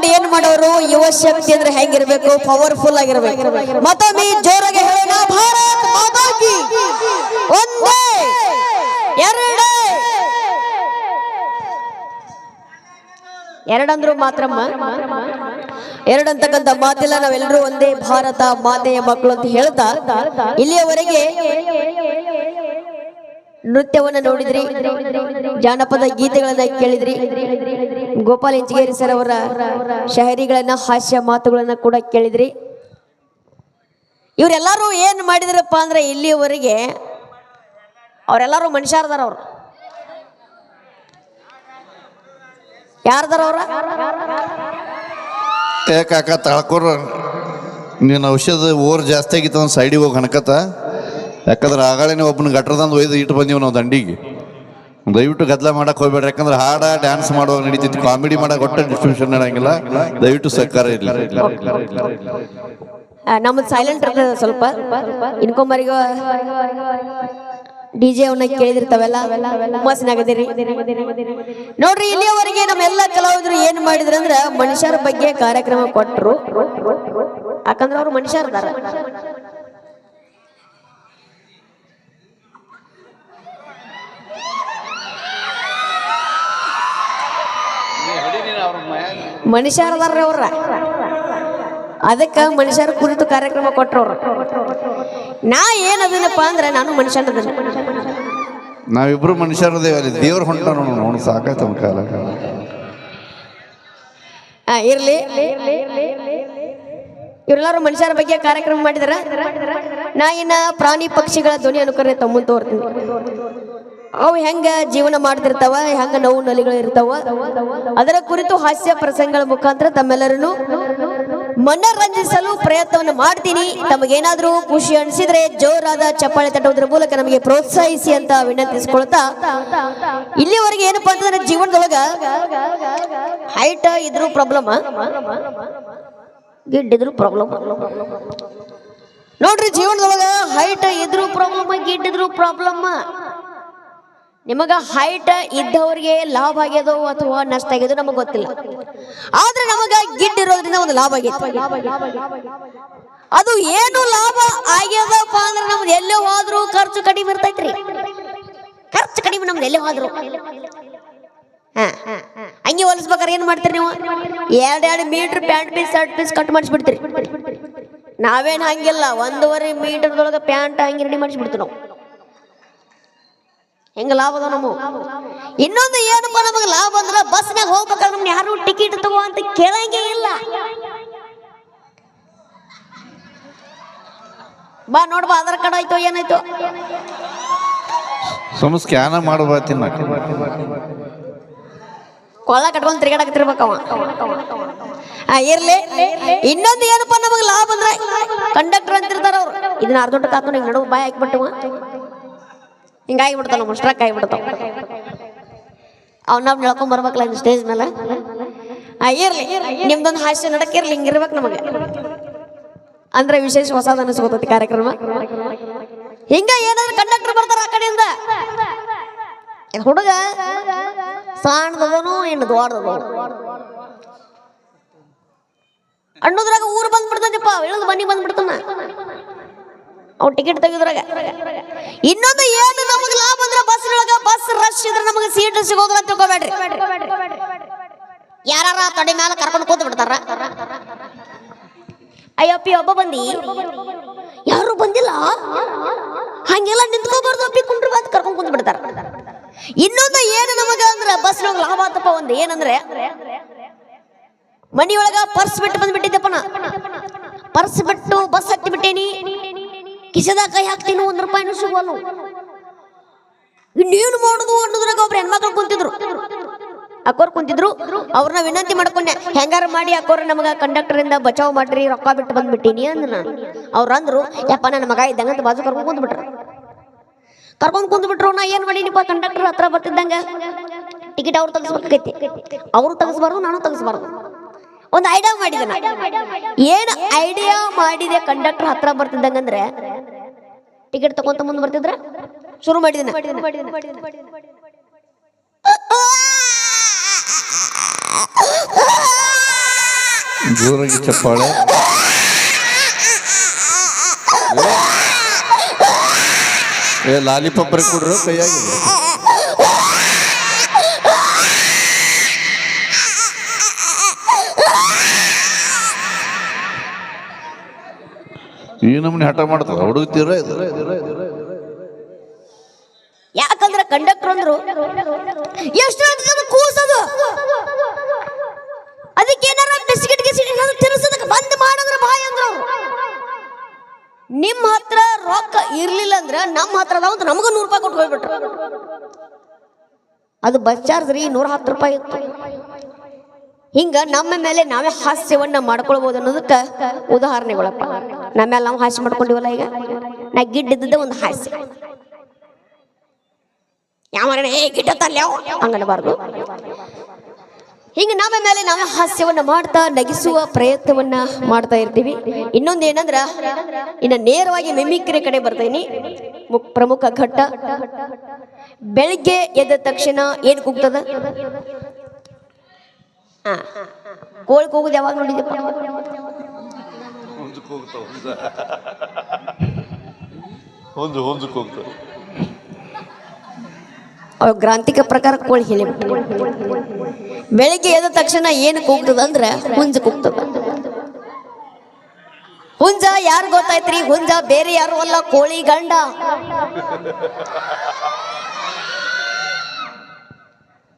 ತಗೊಂಡು ಏನ್ ಮಾಡೋರು? ಯುವ ಶಕ್ತಿ ಅಂದ್ರೆ ಹೆಂಗಿರ್ಬೇಕು? ಪವರ್ಫುಲ್ ಆಗಿರ್ಬೇಕು. ಮತ್ತೊಮ್ಮೆ ಜೋರಾಗಿ ಹೇಳೋಣ, ಭಾರತ್ ಮಾತಾ ಒಂದೇ, ಎರಡೇ. ಎರಡಂದ್ರು ಮಾತ್ರಮ್ಮ ಎರಡಂತಕ್ಕಂಥ ಮಾತಿಲ್ಲ, ನಾವೆಲ್ಲರೂ ಒಂದೇ ಭಾರತ ಮಾತೆಯ ಮಕ್ಕಳು ಅಂತ ಹೇಳ್ತಾ ಇಲ್ಲಿಯವರೆಗೆ ನೃತ್ಯವನ್ನ ನೋಡಿದ್ರಿ? ಜಾನಪದ ಗೀತೆಗಳನ್ನ ಕೇಳಿದ್ರಿ? ಗೋಪಾಲ್ ಇಂಚಗೇರಿ ಸರ್ ಅವರ ಶಹರಿಗಳನ್ನ, ಹಾಸ್ಯ ಮಾತುಗಳನ್ನ ಕೂಡ ಕೇಳಿದ್ರಿ? ಇವರೆಲ್ಲರೂ ಏನ್ ಮಾಡಿದ್ರಪ್ಪ ಅಂದ್ರೆ ಇಲ್ಲಿಯವರೆಗೆ ಅವರೆಲ್ಲರೂ ಮನುಷ್ಯರದಾರ ಅವ್ರು. ಯಾರ್ದಾರ ಅವ್ರ? ತಳ್ಕೊರ ನೀನು ಔಷಧ ಓರ್ ಜಾಸ್ತಿ ಆಗಿತ್ತು ಸೈಡಿಗೆ ಹೋಗಿ ಹಣಕತ್ತ. ಯಾಕಂದ್ರೆ ಆಗಳೇನೆ ಒಬ್ಬನ ಗಟ್ರದಂದು ಒಯ್ದು ಇಟ್ಟು ಬಂದೀವಿ ನಾವು ದಂಡಿಗೆ. ದಯವಿಟ್ಟು ಗದ್ದಲ ಮಾಡಕ್ಕೆ ಹೋಗ್ಬೇಡ್ರಿ, ಯಾಕಂದ್ರೆ ಹಾಡ ಡ್ಯಾನ್ಸ್ ಮಾಡುವಾಗ ನಡೀತಿತ್ತು ಕಾಮಿಡಿ ಮಾಡಕ್ಕೆ ಒಟ್ಟು ಡಿಸ್ಟ್ರಿಬ್ಯೂಷನ್ ನಡೆಯಂಗಿಲ್ಲ ದಯವಿಟ್ಟು ಸರ್ಕಾರ ಇರಲಿ. ನಮ್ದು ಸೈಲೆಂಟ್ ಇರ್ತದೆ ಸ್ವಲ್ಪ. ಇನ್ಕೊಂಬರಿಗ ಡಿ ಜೆ ಅವನ್ನ ಕೇಳಿದಿರ್ತಾವೆಲ್ಲ ಮಸ್ನಾಗದಿರಿ ನೋಡ್ರಿ, ಇಲ್ಲಿಯವರೆಗೆ ನಮ್ಮೆಲ್ಲ ಕಲಾವಿದರು ಏನ್ ಮಾಡಿದ್ರು ಅಂದ್ರ ಮನುಷ್ಯರ ಬಗ್ಗೆ ಕಾರ್ಯಕ್ರಮ ಕೊಟ್ರು. ಯಾಕಂದ್ರ ಅವ್ರು ಮನುಷ್ಯರದಾರ. ಮನುಷ್ಯರದಾರ್ರಿ ಅವ್ರ. ಅದಕ್ಕ ಮನುಷ್ಯರ ಕುರಿತು ಕಾರ್ಯಕ್ರಮ ಕೊಟ್ರವ್ರು ನಾ ಏನದನಪ್ಪ ಅಂದ್ರೆ ನಾನು ಮನುಷ್ಯನದ ನಾವಿಬ್ರು ಮನುಷ್ಯರದೇವ ಅಲ್ಲಿ. ದೇವ್ರ ಹೊಂಟ ನೋಡು ಸಾಕಾಯ್ತು ಕಾಲ. ಇರ್ಲಿ. ಇವರೆಲ್ಲರೂ ಮನುಷ್ಯರ ಬಗ್ಗೆ ಕಾರ್ಯಕ್ರಮ ಮಾಡಿದಾರ? ನಾ ಇನ್ನ ಪ್ರಾಣಿ ಪಕ್ಷಿಗಳ ಧ್ವನಿ ಅನುಕರಣೆ ತಮ್ಮ ತೋರ್ತೀನಿ. ಅವು ಹೆಂಗ ಜೀವನ ಮಾಡ್ತಿರ್ತಾವ, ಹೆಂಗ ನೋವು ನಲಿಗಳು ಇರ್ತಾವ. ಅದರ ಕುರಿತು ಹಾಸ್ಯ ಪ್ರಸಂಗಗಳ ಮುಖಾಂತರ ತಮ್ಮೆಲ್ಲರನ್ನು ಮನರಂಜಿಸಲು ಪ್ರಯತ್ನವನ್ನು ಮಾಡ್ತೀನಿ. ತಮಗೇನಾದ್ರೂ ಖುಷಿ ಅನಿಸಿದ್ರೆ ಜೋರಾದ ಚಪ್ಪಾಳೆ ತಟ್ಟುವುದರ ಮೂಲಕ ನಮಗೆ ಪ್ರೋತ್ಸಾಹಿಸಿ ಅಂತ ವಿನಂತಿಸ್ಕೊಳ್ತಾ, ಇಲ್ಲಿವರೆಗೆ ಏನಪ್ಪಾ ಅಂತಂದ್ರೆ ಜೀವನದೊಳಗ ಹೈಟ್ ಇದ್ರು ಪ್ರಾಬ್ಲಮ್ ಗಿಡ್ ಪ್ರಾಬ್ಲಮ್ ನೋಡ್ರಿ ಜೀವನದೊಳಗ ಹೈಟ್ ಇದ್ರು ಪ್ರಾಬ್ಲಮ್ ಗಿಡ್ ಇದ್ರು ಪ್ರಾಬ್ಲಮ್ ನಿಮಗ ಹೈಟ್ ಇದ್ದವರಿಗೆ ಲಾಭ ಆಗ್ಯದೋ ಅಥವಾ ನಷ್ಟ ಆಗ್ಯದೋ ನಮಗ್ ಗೊತ್ತಿಲ್ಲ. ಆದ್ರೆ ನಮಗ ಗಿಡ್ ಇರೋದ್ರಿಂದ ಒಂದು ಲಾಭ ಆಗೈತಿ. ಅದು ಏನು ಲಾಭ ಆಗ್ಯದಪ್ಪ ಅಂದ್ರೆ ನಮ್ದು ಎಲ್ಲೇ ಹೋದ್ರು ಖರ್ಚು ಕಡಿಮೆ ಇರ್ತೈತ್ರಿ. ಖರ್ಚು ಕಡಿಮೆ ನಮ್ದು ಎಲ್ಲೇ ಹೋದ್ರು. ಹಂಗೆ ಹೊಲಿಸ್ಬೇಕಾರೆ ಏನ್ ಮಾಡ್ತೀರಿ ನೀವು? ಎರಡ್ ಎರಡು meter pant piece shirt piece cut ಮಾಡಿಸ್ಬಿಡ್ತೀರಿ. ನಾವೇನು ಹಂಗಿಲ್ಲ, ಒಂದೂವರೆ ಮೀಟರ್ದೊಳಗೆ ಪ್ಯಾಂಟ್ ಹಂಗೆ ರೆಡಿ ಮಾಡಿಸ್ಬಿಡ್ತೀವಿ ನಾವು. ಹೆಂಗ ಲಾಭ ಅದ ನಮ್ಮ ಇನ್ನೊಂದು ಏನಪ್ಪ ನಮಗೆ ಲಾಭ ಅಂದ್ರೆ ಬಸ್ನಾಗ ಹೋಗ್ಬೇಕಾದ್ರೆ ನಮ್ಗೆ ಯಾರು ಟಿಕೆಟ್ ತಗೋ ಅಂತ ಕೇಳಂಗೇ ಇಲ್ಲ. ಬಾ ನೋಡ್ಬಾ ಆಧಾರ್ ಕಾರ್ಡ್ ಆಯ್ತು ಏನಾಯ್ತು? ಸುಮ್ ಸ್ಕ್ಯಾನ ಮಾಡ್ಬಾತಿನ ಕೊಳ್ಳ ಕಟ್ಕೊಂಡ್ ತಿರ್ಗಾಡಕತ್ತಿರ್ಬೇಕವ ಆ ಇರ್ಲಿ. ಇನ್ನೊಂದು ಏನಪ್ಪ ನಮಗೆ ಲಾಭ ಅಂದ್ರೆ ಕಂಡಕ್ಟರ್ ಅಂತಿರ್ತಾರ ಅವ್ರು. ಇದನ್ನ ದೊಡ್ಡ ಕಾಕೊಂಡು ನಡುವು ಬಾಯ್ ಹಾಕ್ಬಿಟ್ಟವ ಹಿಂಗಾಗಿ ಬಿಡ್ತಾವ ನಮ್ಮ ಸ್ಟ್ರಕ್ ಆಗಿಬಿಡ್ತಾವ ಅವ್ನ ನಡ್ಕೊಂಡ್ ಬರ್ಬೇಕಲ್ಲ ಇನ್ನು ಸ್ಟೇಜ್ ಮೇಲೆ. ಇರ್ಲಿ, ನಿಮ್ದೊಂದು ಹಾಸ್ಯ ನಡಕ್ ಇರ್ಲಿ ಹಿಂಗಿರ್ಬೇಕು ನಮಗೆ. ಅಂದ್ರೆ ವಿಶೇಷ ಹೊಸದ ಅನಿಸ್ಕೋತೈತಿ ಕಾರ್ಯಕ್ರಮ. ಹಿಂಗ ಏನಾದ್ರು ಕಂಡಕ್ಟರ್ ಬರ್ತಾರ ಆ ಕಡೆಯಿಂದ? ಹುಡುಗ ಸಣ್ಣದವನು ಇನ್ನು ದೊಡ್ಡದವನು ಅನ್ನೋದ್ರಾಗ ಊರು ಬಂದ್ಬಿಡ್ತದಪ್ಪ, ಇಳಿದು ಮನೆ ಬಂದ್ಬಿಡ್ತಾನ. ಅವ್ನು ಟಿಕೆಟ್ ತೆಗೆದ್ರಾಗ. ಇನ್ನೊಂದು ಏನು ನಮಗೆ ಲಾಭ ಅಂದ್ರೆ ಬಸ್ ಒಳಗ ಬಸ್ ರಶ್ ಇದ್ರೆ ನಮಗೆ ಸೀಟ್ ಸಿಗೋದ್ರ ತಿಳ್ಕೊಬೇಡ್ರಿ. ಯಾರ ತೊಡೆ ಮ್ಯಾಲ ಕರ್ಕೊಂಡು ಕೂತ್ ಬಿಡ್ತಾರ. ಅಯ್ಯಪ್ಪಿ ಒಬ್ಬ ಬಂದಿ. ಯಾರು ಬಂದಿಲ್ಲ? ಹಂಗೆಲ್ಲ ನಿಂತ್ಕೋಬಾರ್ದು ಅಪ್ಪಿ, ಕುಂಡ್ರು ಬಂದು ಕರ್ಕೊಂಡು ಕುಂತ್ ಬಿಡ್ತಾರ. ಇನ್ನೊಂದು ಏನು ನಮಗೆ ಅಂದ್ರೆ ಬಸ್ ಲಾಭ ಆತಪ್ಪ, ಒಂದು ಏನಂದ್ರೆ ಮನಿಯೊಳಗ ಪರ್ಸ್ ಬಿಟ್ಟು ಬಂದ್ಬಿಟ್ಟಿದ್ದಪ್ಪ ನಾ ಪರ್ಸ್ ಬಿಟ್ಟು ಬಸ್ ಹತ್ತಿ ಬಿಟ್ಟೇನಿ. ಕಿಸದ ಕೈ ಹಾಕ್ತೀನಿ, ಒಂದ್ ರೂಪಾಯಿನೂ ಸಿಗೋಲ್ಲ. ಇನ್ನೇನು ಮಾಡುದು ಅನ್ನೋದ್ರಾಗ ಒಬ್ರು ಹೆಣ್ಮಕ್ಳು ಕುಂತಿದ್ರು. ಅಕ್ಕೋರ್ ಕುಂತಿದ್ರು. ಅವ್ರನ್ನ ವಿನಂತಿ ಮಾಡ್ಕೊಂಡೆ, ಹೆಂಗಾರ ಮಾಡಿ ಅಕ್ಕೋರ್, ನಮಗ ಕಂಡಕ್ಟರ್ ಇಂದ ಬಚಾವ್ ಮಾಡ್ರಿ, ರೊಕ್ಕ ಬಿಟ್ಟು ಬಂದ್ಬಿಟ್ಟಿನಿ ಅಂದ್ ನಾನು ಅವ್ರು ಅಂದ್ರು, ಯಪ್ಪ ನನ್ನ ಮಗ ಇದ್ದಂಗ ಅಂತ ಬಾಜು ಕರ್ಕೊಂಡ್ ಕುಂದ್ಬಿಟ್ರು ಕರ್ಕೊಂಡ್ ಕುಂದ್ಬಿಟ್ರು ನಾ ಏನ್ ಮಾಡೀನಿಪ್ಪ ಕಂಡಕ್ಟರ್ ಹತ್ರ ಬರ್ತಿದ್ದಂಗ? ಟಿಕೆಟ್ ಅವ್ರು ತೆಗಿಸ್ಬೇಕಾಗೈತಿ. ಅವ್ರು ತೆಗಿಸ್ಬಾರ್ದು, ನಾನು ತೆಗಿಸ್ಬಾರ್ದು. ಒಂದು ಐಡಿಯಾ ಮಾಡಿದೆ ಏನು ಐಡಿಯಾ ಮಾಡಿದೆ ಕಂಡಕ್ಟರ್ ಹತ್ರ ಬರ್ತಿದ್ದಂಗಂದ್ರೆ ಟಿಕೆಟ್ ತಗೊಂತ ಮುಂದೆ ಬರ್ತಿದ್ರ? ಶುರು ಮಾಡಿದೆ. ಜೋರಾಗಿ ಚಪ್ಪಾಳೆ. ಏ ಕೊಡ್ರು ಕೈಯಾಗಿ ಈ ನಮ್ನಿ ಹಠ ಮಾಡ್ತಾರೆ ಹುಡುಗ್ತೀರ ಇದು? ಯಾಕಂದ್ರೆ ಕಂಡಕ್ಟರ್ ಅಂದ್ರು, ಎಷ್ಟು ಕೂಸದು? ಅದಕ್ಕೆ ಏನಾರ ಬಿಸ್ಕಿಟ್ ಗಿಸ್ಕಿಟ್ ಏನಾದ್ರು ಬಂದ್ ಮಾಡಿದ್ರೆ ಬಾಯ್ ಅಂದ್ರ ನಿಮ್ಮ ಹತ್ರ ರೊಕ್ಕ ಇರ್ಲಿಲ್ಲ ಅಂದ್ರೆ ನಮ್ಮ ಹತ್ರ ಅದಾವ ಅಂತ ನಮಗೂ ನೂರು ರೂಪಾಯಿ ಕೊಟ್ಟು ಹೋಗ್ಬಿಟ್ರು. ಅದು ಬಸ್ ಚಾರ್ಜ್ ರೀ ನೂರ ಹತ್ತು ರೂಪಾಯಿ ಇತ್ತು. ಹಿಂಗ ನಮ್ಮ ಮೇಲೆ ನಾವೇ ಹಾಸ್ಯವನ್ನ ಮಾಡ್ಕೊಳ್ಬಹುದು ಅನ್ನೋದಕ್ಕ ಉದಾಹರಣೆಗಳಪ್ಪ. ನಮ್ಮೆಲ್ಲ ನಾವು ಹಾಸ್ಯ ಮಾಡ್ಕೊಂಡಿವಲ್ಲ ಈಗ? ನಾ ಗಿಡ್ಡಿದ್ದ ಒಂದು ಹಾಸ್ಯ. ಯಾವ ಏ, ಗಿಡ್ಡ ತಲ್ಯಾವ ಹಂಗನಬಾರ್ದು ಹಿಂಗ ನಮ್ಮ ಮೇಲೆ ನಾವೇ ಹಾಸ್ಯವನ್ನ ಮಾಡ್ತಾ ನಗಿಸುವ ಪ್ರಯತ್ನವನ್ನ ಮಾಡ್ತಾ ಇರ್ತೀವಿ. ಇನ್ನೊಂದು ಏನಂದ್ರ, ಇನ್ನ ನೇರವಾಗಿ ಮಿಮಿಕ್ರಿ ಕಡೆ ಬರ್ತೀನಿ. ಪ್ರಮುಖ ಘಟ್ಟ. ಬೆಳಿಗ್ಗೆ ಎದ್ದ ತಕ್ಷಣ ಏನ್ ಕೂಗ್ತದ? ಹಾ. ಕೋಳಿ ಕೂಗುದು ಯಾವಾಗ ನೋಡಿದಪ್ಪ ಅವ್ರ ಗ್ರಾಂಥಿಕ ಪ್ರಕಾರ ಕೋಳಿ ಹೇಳಿ. ಬೆಳಿಗ್ಗೆ ಎದ್ದ ತಕ್ಷಣ ಏನು ಕೂಗ್ತದ ಅಂದ್ರೆ ಹುಂಜ ಕೂಗ್ತದ. ಹುಂಜ ಯಾರು ಗೊತ್ತಾಯ್ತ್ರಿ? ಹುಂಜ ಬೇರೆ ಯಾರು ಅಲ್ಲ ಕೋಳಿ ಗಂಡ.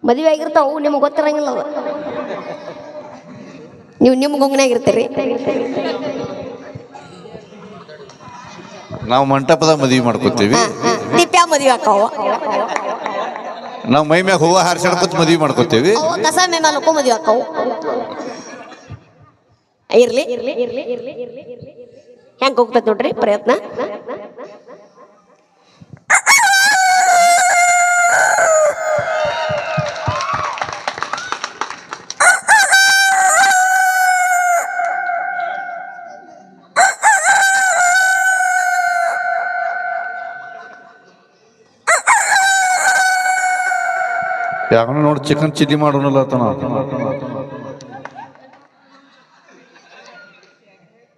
ಮದುವೆ ಆಗಿರ್ತಾವು ನಿಮ್ಗೆ ಗೊತ್ತಿರಂಗಿಲ್ಲ ಅವ. ನೀವು ನಿಮ್ಮ ಗುಂಗ್ನಾಗಿರ್ತೀರಿ. ನಾವು ಮಂಟಪದ ಮದುವೆ ಮಾಡ್ಕೋತೀವಿ. ದಿಪ್ಯಾ ಮದುವೆ ಆಕಾವ. ನಾವು ಮೈ ಮ್ಯಾಗ ಹೂವ ಹಾರ್ಸಾಡ್ಕೊತ ಮದುವೆ ಮಾಡ್ಕೋತೀವಿ. ಅವ ಕಸ ಮೇಮಾಲಕ್ಕೂ ಮದುವೆ ಆಕಾವು. ಇರ್ಲಿ. ಹೆಂಗೆ ಹೋಗ್ತೈತಿ ನೋಡ್ರಿ ಪ್ರಯತ್ನ? ಯಾವನ ನೋಡಿ ಚಿಕನ್ ಚಿಲ್ಲಿ ಮಾಡೋನಲ್ಲ ತನ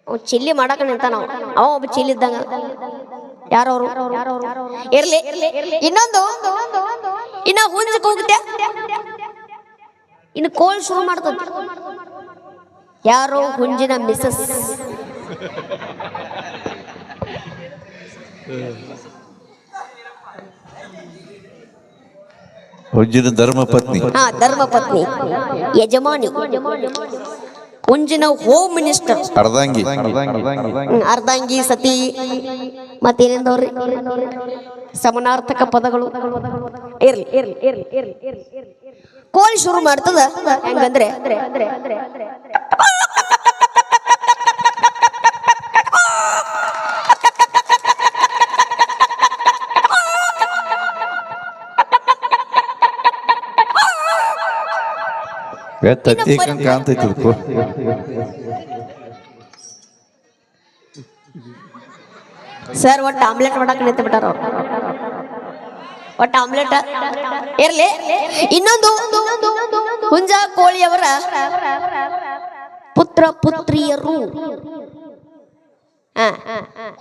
ಅವ್ ಚಿಲ್ಲಿ ಮಾಡಕ ನಿಂತ ನಾವು. ಅವ ಒಬ್ಬ ಚಿಲ್ಲಿ ಇದ್ದಂಗ. ಯಾರವ್ರು? ಇರ್ಲಿ. ಇನ್ನೊಂದು. ಇನ್ನ ಹುಂಜಕ್ ಹೋಗುತ್ತೆ. ಇನ್ನು ಕೋಲ್ ಶುರು ಮಾಡ್ತದ. ಯಾರೋ ಹುಂಜಿನ ಮಿಸಸ್ ಹುಜ್ಜಿನ ಧರ್ಮ ಪತ್ನಿ. ಹಾ ಧರ್ಮ ಪತ್ನಿ. ಯಜಮಾನಿ. ಉಂಜಿನ ಹೋಮ್ ಮಿನಿಸ್ಟರ್. ಅರ್ಧಂಗಿ. ಹ್ಮ್, ಅರ್ಧಾಂಗಿ ಸತಿ. ಮತ್ತೇನೆಂದವ್ರಿ ಸಮನಾರ್ಥಕ ಪದಗಳು. ಇರ್ಲಿ ಇರ್ಲಿ ಇರ್ಲಿ ಇರ್ಲಿ ಇರ್ಲಿ. ಕೋಳಿ ಶುರು ಮಾಡ್ತದ? ಹೆಂಗಂದ್ರೆ? ತತ್ತಿ ಕಾಣ್ತೈತಿ ಅದಕ್ಕೂ ಸರ್ ಒಟ್ಟು ಆಮ್ಲೆಟ್ ಮಾಡಕ್ ನಿಂತು ಬಿಟ್ಟಾರ ಅವ್ರು ಒಟ್ಟು ಆಮ್ಲೆಟ್ ಇರ್ಲಿ ಇನ್ನೊಂದು ಹುಂಜ ಕೋಳಿಯವರ ಪುತ್ರ ಪುತ್ರಿಯರು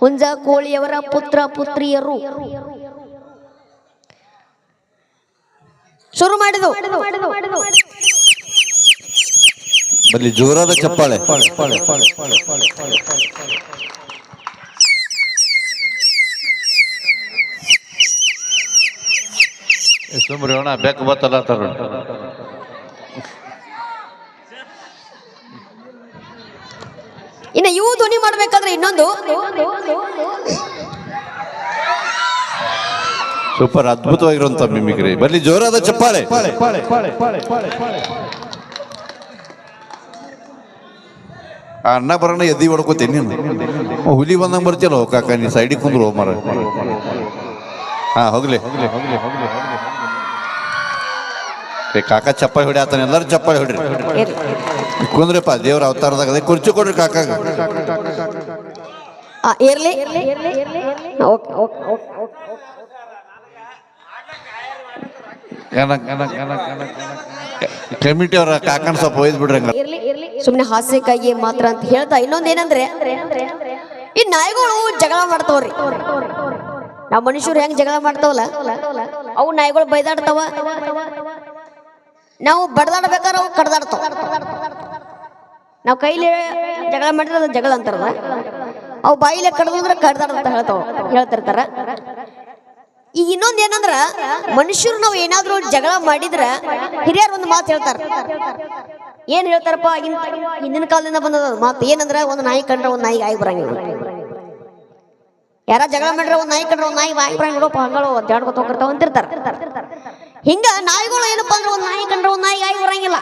ಹುಂಜಾ ಹುಂಜ ಕೋಳಿಯವರ ಪುತ್ರ ಪುತ್ರಿಯರು ಶುರು ಮಾಡಿದು ಬಲ್ಲಿ ಜೋರಾದ ಚಪ್ಪಾಳೆ. ಸುಮ್ರಿ ಅಣ್ಣ ಬೆಕ್ಕ ಬತ್ತಲ್ಲ ತರ ಇನ್ನು ಇವು ಧ್ವನಿ ಮಾಡ್ಬೇಕಾದ್ರೆ ಇನ್ನೊಂದು. ಸೂಪರ್ ಅದ್ಭುತವಾಗಿರುವಂತ ಮಿಮಿಕ್ರಿ ಬರ್ಲಿ ಜೋರಾದ ಚಪ್ಪಾಳೆ. ಆ ಅಣ್ಣ ಬರೋಣ ಎದ್ದಿ ಹೊಡ್ಕೋತೀನಿ ನೀನು. ಹುಲಿ ಬಂದಂಗೆ ಬರ್ತಿಯಲ್ಲ ಕಾಕ ನೀ ಸೈಡಿಗೆ ಕುಂದ್ರು ಮರ ಹಾ, ಹೋಗ್ಲಿ. ಏ, ಕಾಕ ಚಪ್ಪಾಳಿ ಹೊಡಿ ಆತನ, ಎಲ್ಲರೂ ಚಪ್ಪಾಳಿ ಹೊಡ್ರಿ. ಕುಂದ್ರಪ್ಪ, ದೇವ್ರ ಅವತಾರದಾಗ ಅದೇ ಕುರ್ಚಿ ಕೊಡ್ರಿ ಕಾಕ ಇರ್ಲಿ okay okay okay okay. Committee ಅವ್ರ ಸುಮ್ಮನೆ ಹಾಸ್ಯಕ್ಕಾಗಿ ಮಾತ್ರ ಅಂತ ಹೇಳ್ತಾ ಇನ್ನೊಂದೇನಂದ್ರೆ ಈ ನಾಯಿಗಳು ಜಗಳ ಮಾಡ್ತಾವ್ರಿ. ನಾವು ಮನುಷ್ಯರು ಹೆಂಗ್ ಜಗಳ ಮಾಡ್ತಾವಲ್ಲ, ಅವು ನಾಯಿಗಳು ಬೈದಾಡ್ತಾವ. ನಾವು ಬಡದಾಡ್ಬೇಕಾದ್ರೆ ಅವು ಕಡ್ದಾಡ್ತಾವ. ನಾವು ಕೈಲಿ ಜಗಳ ಮಾಡಿದ್ರೆ ಜಗಳ ಅಂತಾರಲ್ಲ, ಅವು ಬಾಯಿಲೆ ಕಡ್ದಂದ್ರೆ ಅಂತ ಹೇಳ್ತಾವ, ಹೇಳ್ತಿರ್ತಾರ. ಈಗ ಇನ್ನೊಂದ್ ಏನಂದ್ರ, ಮನುಷ್ಯರು ನಾವು ಏನಾದ್ರೂ ಜಗಳ ಮಾಡಿದ್ರ ಹಿರಿಯರು ಒಂದು ಮಾತು ಹೇಳ್ತಾರ. ಏನ್ ಹೇಳ್ತಾರಪ್ಪ ಆಗಿನ ಹಿಂದಿನ ಕಾಲದಿಂದ ಬಂದದ ಮಾತು ಏನಂದ್ರ, ಒಂದು ನಾಯಿ ಕಂಡ್ರ ಒಂದು ನಾಯಿ ಆಗಿ ಬರಂಗಿಲ್ಲ. ಯಾರ ಜಗಳ ಮಾಡ್ರ ಒಂದ್ ನಾಯಿ ಕಂಡ್ರ ಒಂದ್ ನಾಯಿ ಆಗಿ ಬರಂಗಿಲ್ಲ. ಹಂಗಳು ಜಾಡ್ಕೊತ ಹೋಗಿರ್ತಾವ ಅಂತಿರ್ತಾರ. ಹಿಂಗ ನಾಯಿಗಳು ಏನಪ್ಪಾ ಅಂದ್ರೆ, ಒಂದ್ ನಾಯಿ ಕಂಡ್ರ ಒಂದ್ ನಾಯಿ ಆಗಿ ಬರಂಗಿಲ್ಲ.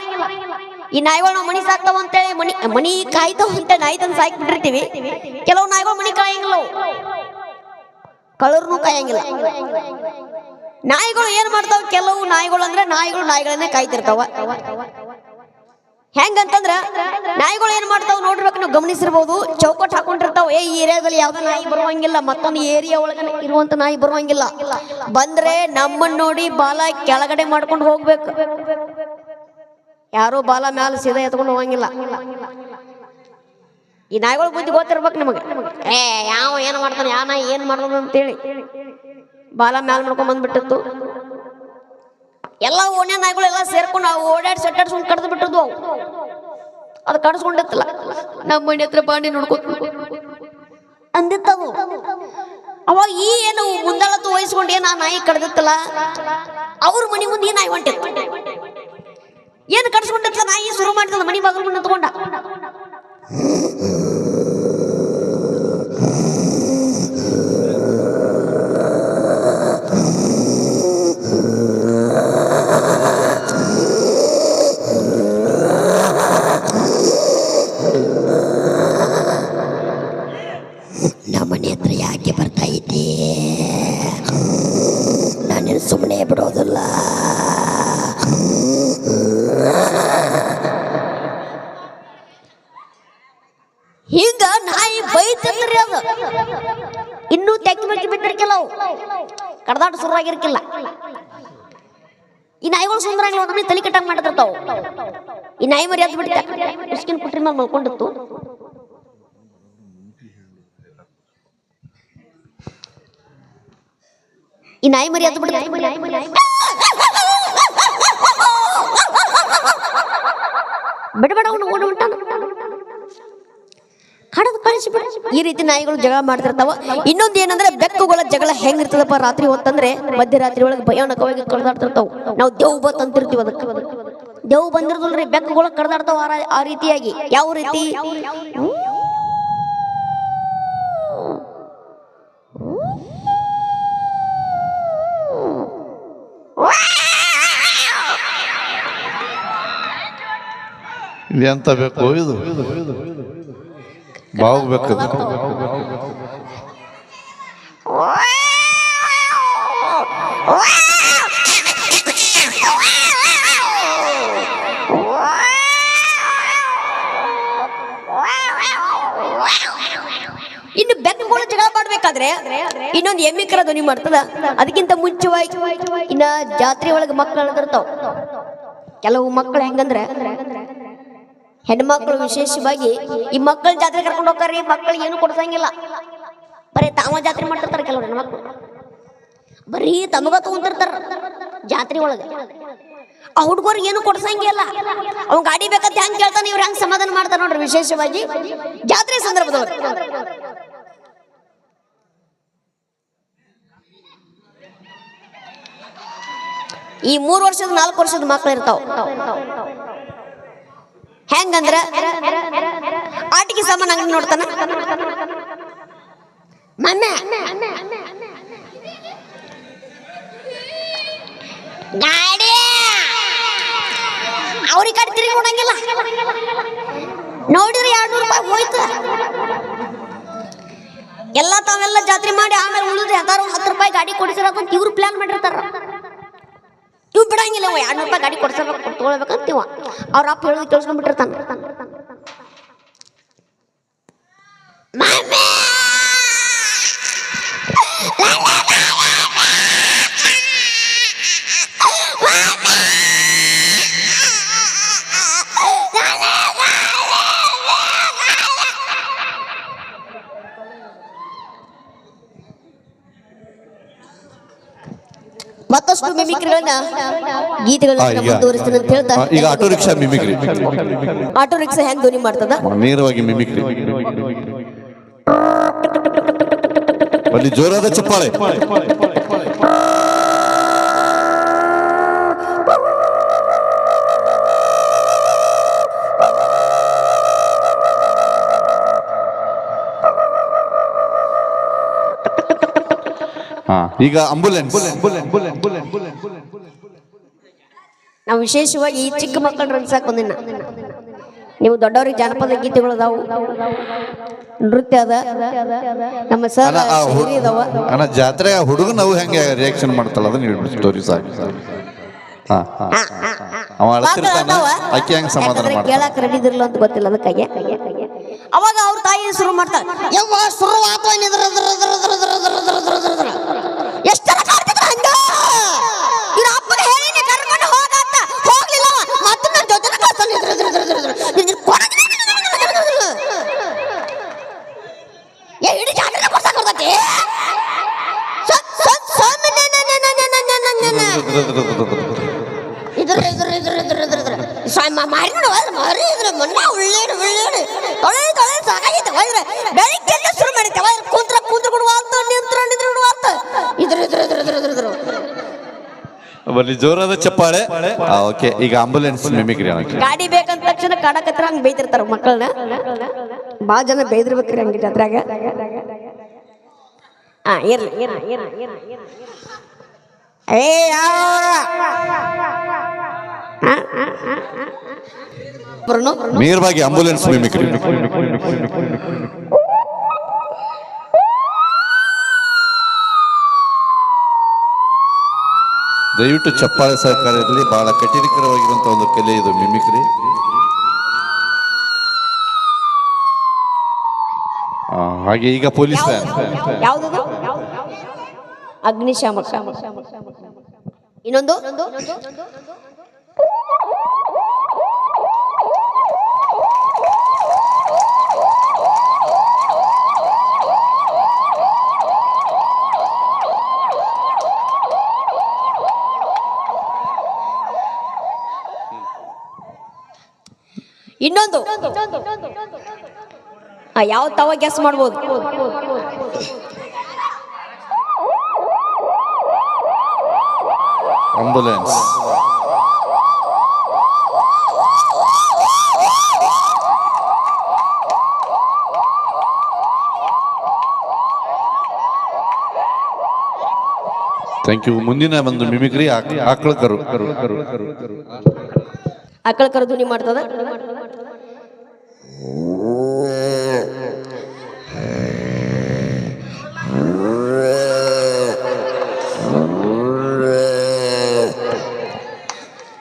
ಈ ನಾಯಿಗಳು ನಾವು ಮಣಿ ಸಾಕ್ತಾವ ಅಂತೇಳಿ ಮಣಿ ಮಣಿ ಕಾಯ್ತಾವ ಅಂತ ನಾಯಿ ತಂದು ಸಾಕಿ ಬಿಟ್ಟಿರ್ತೀವಿ. ಕೆಲವು ನಾಯಿಗಳು ಮಣಿ ಕಾಯಂಗಿಲ್ಲ ಅವು. ಕಳ್ಳರ್ನು ಕಾಯಂಗಿಲ್ಲ. ನಾಯಿಗಳು ಏನ್ ಮಾಡ್ತಾವ? ಕೆಲವು ನಾಯಿಗಳು ಅಂದ್ರೆ ನಾಯಿಗಳು ನಾಯಿಗಳನ್ನೇ ಕಾಯ್ತಿರ್ತಾವ. ಹೆಂಗಂತಂದ್ರ ನಾಯಿಗಳು ಏನ್ ಮಾಡ್ತಾವ ನೋಡ್ಬೇಕು ನೀವು ಗಮನಿಸಿರ್ಬೋದು. ಚೌಕಟ್ ಹಾಕೊಂಡಿರ್ತಾವ. ಏ ಏರಿಯಾದಲ್ಲಿ ಯಾವ್ದೋ ನಾಯಿ ಬರುವಂಗಿಲ್ಲ. ಮತ್ತೊಂದು ಏರಿಯಾ ಒಳಗನೆ ಇರುವಂತ ನಾಯಿ ಬರುವಂಗಿಲ್ಲ. ಬಂದ್ರೆ ನಮ್ಮನ್ನ ನೋಡಿ ಬಾಲ ಕೆಳಗಡೆ ಮಾಡ್ಕೊಂಡು ಹೋಗ್ಬೇಕು. ಯಾರೋ ಬಾಲ ಮ್ಯಾಲ ಸೀದಾ ಎತ್ಕೊಂಡು ಹೋಗಂಗಿಲ್ಲ. ಈ ನಾಯಿಗಳು ಬುದ್ಧಿ ಗೊತ್ತಿರ್ಬೇಕು ನಿಮಗೆ. ಏ, ಯಾವ ಏನು ಮಾಡ್ತಾನೆ, ಯಾವ ನಾಯಿ ಏನು ಮಾಡ್ತಾನೆ ಅಂತೇಳಿ. ಬಾಲ ಮ್ಯಾಲ ಮಾಡ್ಕೊಂಡ್ ಬಂದ್ಬಿಟ್ಟಿತ್ತು. ಎಲ್ಲ ಓಣ್ಯ ನಾಯಿಗಳು ಎಲ್ಲ ಸೇರ್ಕೊಂಡು ಅವು ಓಡಾಡಿ ಸೆಟ್ಟಾಡ್ಸ್ಕೊಂಡು ಕಡ್ದು ಬಿಟ್ಟಿದ್ವು ಅವು. ಅದು ಕಡ್ಸ್ಕೊಂಡಿತ್ತಲ್ಲ ನಮ್ಮ ಮನೆ ಹತ್ರ ಬಾಂಡಿ ನೋಡ್ಕೊತ ಅಂದಿತ್ತವು. ಅವಾಗ ಈ ಏನು ಮುಂದಾಳತ್ತು ವಹಿಸ್ಕೊಂಡು ಏನು ಆ ನಾಯಿ ಕಡ್ದಿತ್ತಲ್ಲ? ಅವ್ರ ಮನೆ ಮುಂದೆ ಈ ನಾಯಿ ಹೊಂಟಿತ್ತು. ಏನು ಕಡ್ಸ್ಕೊಂಡಿತ್ತಲ್ಲ ನಾಯಿ? ಶುರು ಮಾಡಿದ ಮನಿ ಬಾಗಿಲು ಮುಂದೆ ತಗೊಂಡ 嗯。ಈ ನಾಯಿ ಮರಿ ಅದು ಬಿಡ್ತ ಇಸ್ಕಿನ ಪುಟ್ರಿ ಮೇಲೆ ಮಲ್ಕೊಂಡಿತ್ತು. ಈ ನಾಯಿ ಮರಿ ಅದು ಬಿಡ್ತ ಬಿಡಬೇಡ ಈ ರೀತಿ ನಾಯಿಗಳು ಜಗಳ ಮಾಡ್ತಿರ್ತಾವ. ಇನ್ನೊಂದು ಏನಂದ್ರೆ ಬೆಕ್ಕುಗಳ ಜಗಳ ಹೆಂಗಿರ್ತದಪ್ಪ ರಾತ್ರಿ ಹೊತ್ತಂದ್ರೆ ಮಧ್ಯರಾತ್ರಿ ಒಳಗೆ ಭಯಾನಕವಾಗಿ ಕಳೆದಾಡ್ತಿರ್ತಾವ ನಾವು ದೇವ್ ಬತ್ ಅಂತಿರ್ತೀವಿ ಅದಕ್ಕೆ. ದೇವ್ ಬಂದಿರ್ತಲ್ರಿ ಬೆಕ್ಕುಗಳ ಕಡ್ದಾಡ್ತಾವ ಆ ರೀತಿಯಾಗಿ. ಯಾವ ರೀತಿ? ಎಂತ ಬೇಕು ಇದು? ಬಾವು ಬೇಕದು ಇನ್ನು ಬೆಕ್ಕುಗಳು ಜಗಳ ಮಾಡ್ಬೇಕಾದ್ರೆ ಇನ್ನೊಂದು ಎಮ್ಮಿಕರ ಧ್ವನಿ ಮಾಡ್ತದ ಅದಕ್ಕಿಂತ ಮುಂಚೆವಾಗಿ ಇನ್ನ ಜಾತ್ರೆ ಒಳಗೆ ಮಕ್ಕಳು ಇರ್ತಾವ ಕೆಲವು ಮಕ್ಕಳು ಹೆಂಗಂದ್ರೆ ಹೆಣ್ಮಕ್ಳು ವಿಶೇಷವಾಗಿ ಈ ಮಕ್ಕಳ ಜಾತ್ರೆ ಕರ್ಕೊಂಡು ಹೋಗ್ತಾರ್ರಿ ಮಕ್ಕಳಿಗೆ ಏನು ಕೊಡ್ಸಂಗಿಲ್ಲ. ಬರೀ ತಾವ ಜಾತ್ರೆ ಮಾಡ್ತಿರ್ತಾರೆ ಕೆಲವರು ಹೆಣ್ಮಕ್ಳು. ಬರೀ ತಮಗ ತಗೊಂತಿರ್ತಾರ ಜಾತ್ರೆ ಒಳಗೆ. ಆ ಹುಡುಗರಿಗೆ ಏನು ಕೊಡ್ಸಂಗಿಲ್ಲ. ಅವ್ನ್ ಗಾಡಿ ಬೇಕಂತ ಹೆಂಗ್ ಕೇಳ್ತಾನೆ, ಇವ್ರು ಹೆಂಗ್ ಸಮಾಧಾನ ಮಾಡ್ತಾರ ನೋಡ್ರಿ ವಿಶೇಷವಾಗಿ ಜಾತ್ರೆ ಸಂದರ್ಭದೊಳಗೆ. ಈ ಮೂರು ವರ್ಷದ, ನಾಲ್ಕು ವರ್ಷದ ಮಕ್ಳು ಇರ್ತಾವ. ಹೆಂಗಂದ್ರ ಆಟಿಕೆ ಸಾಮಾನು ಅಂಗಡಿ ನೋಡ್ತಾನ? ಮಮ್ಮ, ಗಾಡಿ, ಅವ್ರಿಗೆ ಕಡೆ ತಿರುಗಿ ನೋಡಂಗಿಲ್ಲ ನೋಡಿದ್ರೆ ಎರಡು ರೂಪಾಯಿ ಹೋಯ್ತು. ಎಲ್ಲ ತಾವೆಲ್ಲ ಜಾತ್ರೆ ಮಾಡಿ ಆಮೇಲೆ ಉಳಿದ್ರೆ ಹತ್ತಾರು ಹತ್ತು ರೂಪಾಯಿ ಗಾಡಿ ಕೊಡಿಸಿರಕ್ಕಂತ ಇವ್ರು ಪ್ಲಾನ್ ಮಾಡಿರ್ತಾರ. ಇವ್ ಬಿಡಂಗಿಲ್ಲ ಅವ ಎರಡು ರೂಪಾಯಿ ಗಾಡಿ ಕೊಡ್ಸಬೇಕು ತೊಗೊಳ್ಬೇಕಂತ ಇವ ಅವ್ರ ಅಪ್ಪ ಹೇಳೋದು ಕೇಳಿಸ್ಕೊಂಡ್ಬಿಟ್ಟಿರ್ತಾನ. ಮತ್ತಷ್ಟು ಮಿಮಿಕ್ರಿಗಳನ್ನ ಗೀತೆಗಳನ್ನ ಈಗ ಅಂತ ಹೇಳ್ತಾ ಈಗ auto rickshaw mimicry auto rickshaw ಹೆಂಗ್ ಧ್ವನಿ ಮಾಡ್ತದ? ನೇರವಾಗಿ ಮಿಮಿಕ್ರಿ ಅಲ್ಲಿ ಜೋರಾದ ಚಪ್ಪಾಳೆ. ಈಗ ಅಂಬುಲೆನ್ಸ್ ನಾವು ವಿಶೇಷವಾಗಿ ಈ ಚಿಕ್ಕ ಮಕ್ಕಳ ರಂಗ್ಸಾಕ್ ಬಂದಿನ. ನೀವು ದೊಡ್ಡವ್ರಿಗೆ ಜಾನಪದ ಗೀತೆಗಳು ಅದಾವು. ನೃತ್ಯ ಅದ. ನಮ್ಮ ಸರ್ ಆ ಅದಾವ. ಅಣ್ಣ ಜಾತ್ರೆ ಹುಡುಗ ನಾವು ಹೆಂಗೆ ರಿಯಾಕ್ಷನ್ ಮಾಡ್ತಲ್ಲ ಅದನ್ನ ಹೇಳ್ಬಿಡಿ ಸ್ಟೋರಿ ಸಾಕು. ಹಾ ಹಾ ಅವ ಅಳತಿರ್ತಾನ ಆಕೆ ಹೆಂಗ್ ಸಮಾಧಾನ ಮಾಡ್ತಾನೆ ಕೇಳಾಕ ರೆಡಿ ಇದಿರಲ್ಲ ಅಂತ ಗೊತ್ತಿಲ್ಲ ಅದಕ್ಕಾಗಿ. ಅವಾಗ ಅವ್ರ ತಾಯಿ ಶುರು ಮಾಡ್ತಾರೆ ಯವ್ವ ಶುರು ಆತು ಎಷ್ಟರ ಕಾಡ್ತಿದ್ರ ಹಂಗ? ಇವ್ರ ಅಪ್ಪನ ಹೇಳಿನಿ ಕರ್ಕೊಂಡು ಹೋಗ ಅಂತ. ಹೋಗ್ಲಿಲ್ಲ. ಮತ್ತೆ ನನ್ನ ಜೊತೆ ಕಳ್ಸಲ್ಲ ಬಲ್ಲಿ ಜೋರಾದ ಚಪ್ಪಾಳೆ. ಓಕೆ ಈಗ ಆಂಬುಲೆನ್ಸ್ ಮಿಮಿಕ್ರಿ ಗಾಡಿ ಬೇಕಂತ ತಕ್ಷಣ ಕಾಡಕತ್ರ ಹಂಗೆ ಬೈತಿರ್ತಾರ ಮಕ್ಕಳನ್ನ ಭಾಳ ಜನ ಬೈದಿರ್ಬೇಕ್ರಿ ಹಂಗಿಟ್ಟು ಅದ್ರಾಗ. ಹಾ ಇರ್ಲಿ. ಏ ಯಾವ ಬರ್ನು ಆಂಬುಲೆನ್ಸ್ ಮಿಮಿಕ್ರಿ ದಯವಿಟ್ಟು ಚಪ್ಪಾಳೆ ಸಹಕಾರದಲ್ಲಿ ಬಹಳ ಕಠಿಣಕರವಾಗಿರುವಂತಹ ಒಂದು ಕಲೆ ಇದು ಮಿಮಿಕ್ರಿ. ಹಾಗೆ ಈಗ ಪೊಲೀಸ್ ಅಗ್ನಿಶಾಮಕ. ಇನ್ನೊಂದು? ಇನ್ನೊಂದು. ಯಾವ ತವ ಗೆಸ್ ಮಾಡ್ಬೋದು? ಆಂಬುಲೆನ್ಸ್ ಥ್ಯಾಂಕ್ ಯು ಮುಂದಿನ ಒಂದು ಮಿಮಿಕ್ರಿ ಆಕಳ ಕರು ಆಕಳ ಕರು ಧ್ವನಿ ಮಾಡ್ತದ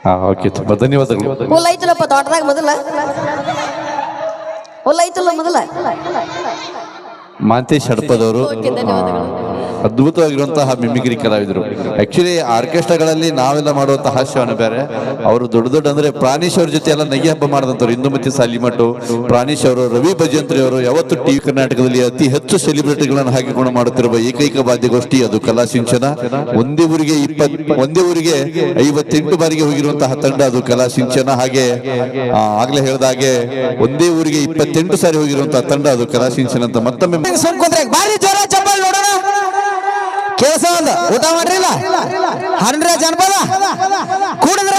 ಹಾ ಓಕೆ ತುಂಬಾ ಧನ್ಯವಾದಗಳು ಹುಲ್ ಐತಲಪ್ಪ ತೋಟದಾಗ ಮೊದಲ. ಹುಲ್ ಐತಲ್ಲ ಮೊದಲ. ಮಾಂತೇಶ್ ಹಡಪದವರು. ಅದ್ಭುತವಾಗಿರುವಂತಹ ಮಿಮಿಕ್ರಿ ಕಲಾವಿದರು. ಆಕ್ಚುಲಿ ಆರ್ಕೆಸ್ಟ್ರಾಗಳಲ್ಲಿ ನಾವೆಲ್ಲ ಮಾಡುವಂತಹ ಹಾಸ್ಯವನ್ನು ಬೇರೆ, ಅವರು ದೊಡ್ಡ ದೊಡ್ಡ ಅಂದ್ರೆ ಪ್ರಾಣೇಶ್ ಅವ್ರ ಜೊತೆ ಎಲ್ಲ ನಗೆ ಹಬ್ಬ ಮಾಡಿದಂಥವ್ರು ಇಂದುಮತಿ ಸಾಲಿಮಠು ಪ್ರಾಣೇಶ್ ಅವರು ರವಿ ಭಜಂತ್ರಿ ಅವರು ಯಾವತ್ತು ಟಿವಿ ಕರ್ನಾಟಕದಲ್ಲಿ ಅತಿ ಹೆಚ್ಚು ಸೆಲೆಬ್ರಿಟಿಗಳನ್ನು ಹಾಕಿಕೊಂಡು ಮಾಡುತ್ತಿರುವ ಏಕೈಕ ವಾದ್ಯಗೋಷ್ಠಿ ಅದು ಕಲಾ ಸಿಂಚನ. ಒಂದೇ ಊರಿಗೆ ಇಪ್ಪತ್, ಒಂದೇ ಊರಿಗೆ ಐವತ್ತೆಂಟು ಬಾರಿಗೆ ಹೋಗಿರುವಂತಹ ತಂಡ ಅದು ಕಲಾ ಸಿಂಚನ. ಹಾಗೆ ಆಗ್ಲೇ ಹೇಳಿದ ಹಾಗೆ ಒಂದೇ ಊರಿಗೆ ಇಪ್ಪತ್ತೆಂಟು ಸಾರಿ ಹೋಗಿರುವಂತಹ ತಂಡ ಅದು ಕಲಾ ಸಿಂಚನ ಅಂತ ಮತ್ತೊಮ್ಮೆ ಕೇಳಿಸ ಒಂದು ಊಟ ಮಾಡ್ರಿಲ್ಲ? ಹನ್ರ ಜನಪದ? ಕುಡಿದ್ರ